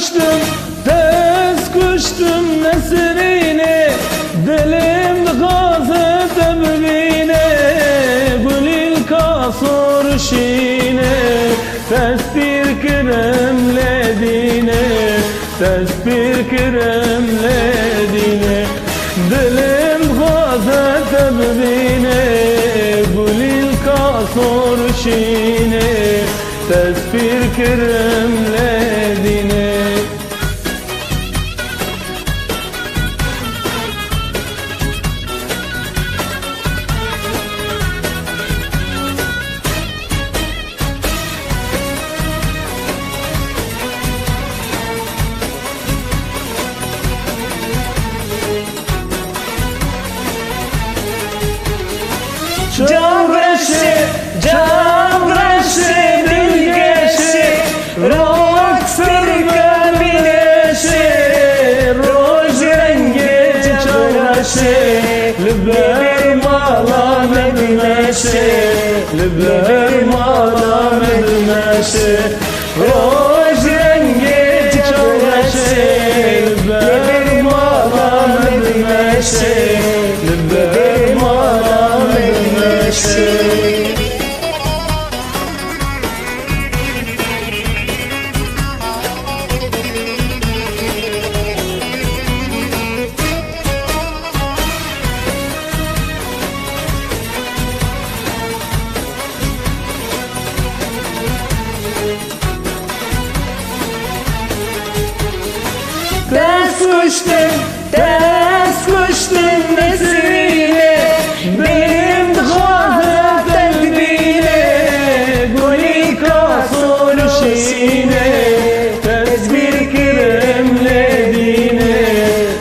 kuştum Tez kuştum nesrine Dilim gazı debline Gülül kasur şine Tesbir kremledine Tesbir kremledine Dilim gazı debline Gülül kasur şine Tesbir kremledine Cavreşi, cavreşi, dilgeşi, Roksır gamineşi, Roj rengi çavreşi, Liber mala medmeşi, Liber mala medmeşi, Roj rengi çavreşi, Liber mala medmeşi, Ters kuştum, ters kuştum nesrine Benim hazır telbine Gülü kasur şine Tezbir kremledine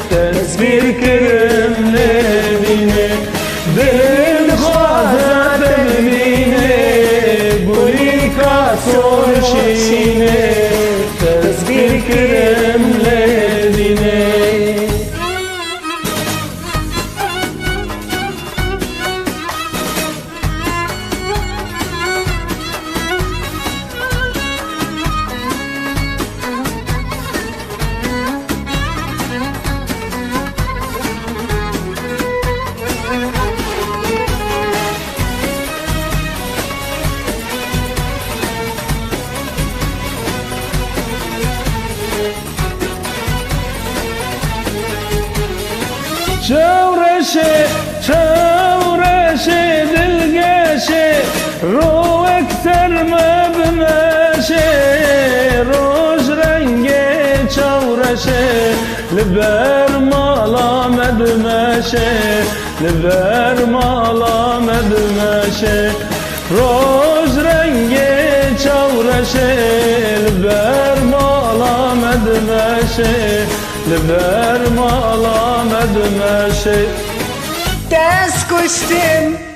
Tezbir kremledine Benim hazır telbine Gülü kasur şine Tezbir kremledine Çevreşe, çevreşe, dilgeşe Rov ekter mebneşe Roj renge çevreşe Liber mala medmeşe Liber mala medmeşe Roj renge çevreşe Liber mala medmeşe Li ber mala me dümeşe Ders koştum.